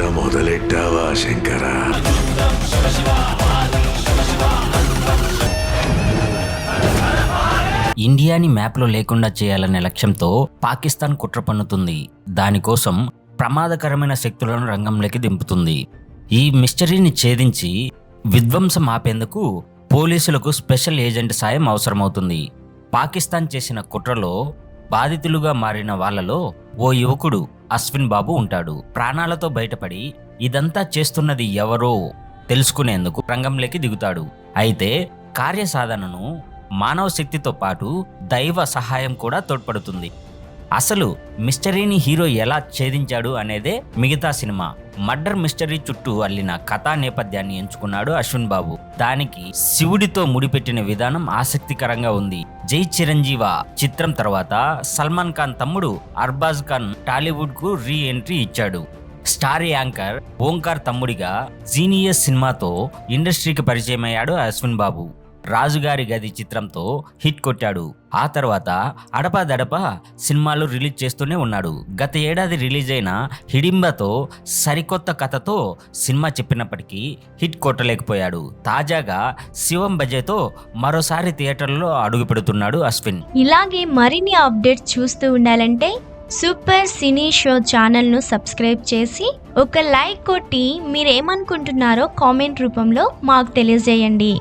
ఆట మొదలెట్టావా శంకర? ఇండియాని మ్యాప్లో లేకుండా చేయాలనే లక్ష్యంతో పాకిస్తాన్ కుట్ర పన్నుతుంది. దానికోసం ప్రమాదకరమైన శక్తులను రంగంలోకి దింపుతుంది. ఈ మిస్టరీని ఛేదించి విధ్వంసం ఆపేందుకు పోలీసులకు స్పెషల్ ఏజెంట్ సాయం అవసరమవుతుంది. పాకిస్తాన్ చేసిన కుట్రలో బాధితులుగా మారిన వాళ్ళలో ఓ యువకుడు అశ్విన్ బాబు ఉంటాడు. ప్రాణాలతో బయటపడి ఇదంతా చేస్తున్నది ఎవరో తెలుసుకునేందుకు రంగంలోకి దిగుతాడు. అయితే కార్యసాధనను మానవ శక్తితో పాటు దైవ సహాయం కూడా తోడ్పడుతుంది. అసలు మిస్టరీని హీరో ఎలా ఛేదించాడు అనేదే మిగతా సినిమా. మర్డర్ మిస్టరీ చుట్టూ అల్లిన కథా నేపథ్యాన్ని ఎంచుకున్నాడు అశ్విన్ బాబు. దానికి శివుడితో ముడిపెట్టిన విధానం ఆసక్తికరంగా ఉంది. జై చిరంజీవ చిత్రం తర్వాత సల్మాన్ ఖాన్ తమ్ముడు అర్బాజ్ ఖాన్ టాలీవుడ్కు రీ ఎంట్రీ ఇచ్చాడు. స్టార్ యాంకర్ ఓంకార్ తమ్ముడిగా జీనియస్ సినిమాతో ఇండస్ట్రీకి పరిచయమయ్యాడు అశ్విన్ బాబు. రాజుగారి గది చిత్రంతో హిట్ కొట్టాడు. ఆ తర్వాత అడపాదడప సినిమాలు రిలీజ్ చేస్తూనే ఉన్నాడు. గత ఏడాది రిలీజ్ అయిన హిడింబతో సరికొత్త కథతో సినిమా చెప్పినప్పటికీ హిట్ కొట్టలేకపోయాడు. తాజాగా శివం బజేతో మరోసారి థియేటర్లో అడుగుపెడుతున్నాడు అశ్విన్. ఇలాగే మరిన్ని అప్డేట్స్ చూస్తూ ఉండాలంటే సూపర్ సినీ షో ఛానల్ను సబ్స్క్రైబ్ చేసి ఒక లైక్ కొట్టి మీరేమనుకుంటున్నారో కామెంట్ రూపంలో మాకు తెలియజేయండి.